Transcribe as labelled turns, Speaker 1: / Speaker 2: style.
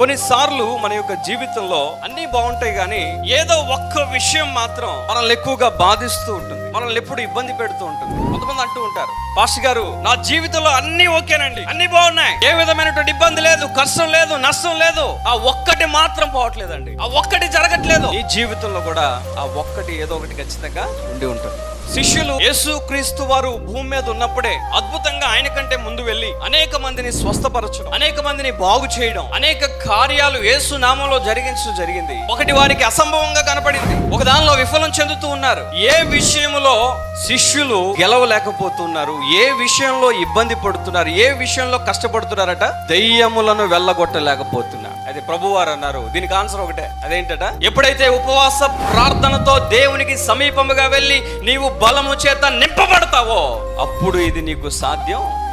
Speaker 1: కొన్నిసార్లు మన యొక్క జీవితంలో అన్ని బాగుంటాయి కానీ ఏదో ఒక్క విషయం మాత్రం మనల్ని ఎక్కువగా బాధిస్తూ ఉంటుంది. మనల్ని ఎప్పుడు ఇబ్బంది పెడుతూ ఉంటుంది. కొంతమంది అంటూ ఉంటారు పాస్టర్ గారు నా జీవితంలో అన్ని ఓకేనండి. అన్ని బాగున్నాయి. ఏ విధమైనటువంటి ఇబ్బంది లేదు కష్టం లేదు నష్టం లేదు. ఆ ఒక్కటి మాత్రం పోవట్లేదండి. ఆ ఒక్కటి జరగట్లేదు. ఈ జీవితంలో కూడా ఆ ఒక్కటి ఏదో ఒకటి ఖచ్చితంగా ఉండి ఉంటుంది. శిష్యులు యేసు క్రీస్తు వారు భూమి మీద ఉన్నప్పుడే అద్భుతంగా ఆయన కంటే ముందు వెళ్ళి అనేక మందిని స్వస్థపరచడం అనేక మందిని బాగు చేయడం అనేక కార్యాలు యేసు నామంలో జరిగించడం జరిగింది. ఒకటి వారికి అసంభవంగా కనపడింది. దానిలో విఫలం చెందుతూ ఉన్నారు. ఏ విషయంలో శిష్యులు గెలవలేకపోతున్నారు? ఏ విషయంలో ఇబ్బంది పడుతున్నారు? ఏ విషయంలో కష్టపడుతున్నారట? దెయ్యములను వెళ్ళగొట్టలేకపోతున్నారు. అది ప్రభువారు అన్నారు. దీనికి ఆన్సర్ ఒకటే. అదేంటట? ఎప్పుడైతే ఉపవాస ప్రార్థనతో దేవునికి సమీపముగా వెళ్ళి నీవు బలము చేత నింపబడతావో అప్పుడు ఇది నీకు సాధ్యం.